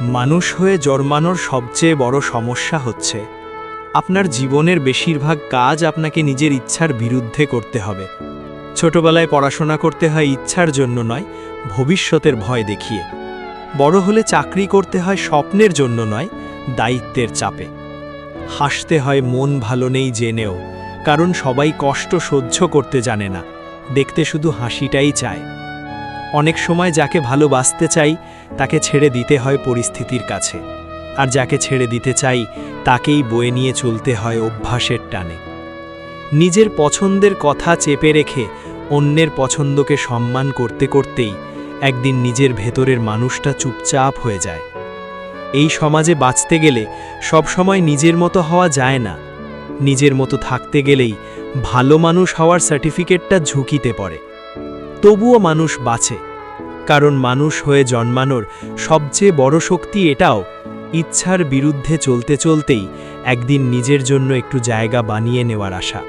মানুষ হয়ে জন্মানোর সবচেয়ে বড় সমস্যা হচ্ছে, আপনার জীবনের বেশিরভাগ কাজ আপনাকে নিজের ইচ্ছার বিরুদ্ধে করতে হবে। ছোটবেলায় পড়াশোনা করতে হয় ইচ্ছার জন্য নয়, ভবিষ্যতের ভয় দেখিয়ে। বড় হলে চাকরি করতে হয় স্বপ্নের জন্য নয়, দায়িত্বের চাপে। হাসতে হয় মন ভালো নেই জেনেও, কারণ সবাই কষ্ট সহ্য করতে জানে না, দেখতে শুধু হাসিটাই চায়। অনেক সময় যাকে ভালোবাসতে চাই তাকে ছেড়ে দিতে হয় পরিস্থিতির কাছে। আর যাকে ছেড়ে দিতে চাই, তাকেই বয়ে নিয়ে চলতে হয় অভ্যাসের টানে। নিজের পছন্দের কথা চেপে রেখে অন্যের পছন্দকে সম্মান করতে করতেই একদিন নিজের ভেতরের মানুষটা চুপচাপ হয়ে যায়। এই সমাজে বাঁচতে গেলে সবসময় নিজের মতো হওয়া যায় না। নিজের মতো থাকতে গেলেই ভালো মানুষ হওয়ার সার্টিফিকেটটা ঝুঁকিতে পড়ে। তবুও মানুষ বাঁচে। কারণ মানুষ হয়ে জন্মানোর সবচেয়ে বড় শক্তি এটাও, ইচ্ছার বিরুদ্ধে চলতে চলতেই একদিন নিজের জন্য একটু জায়গা বানিয়ে নেওয়ার আশা।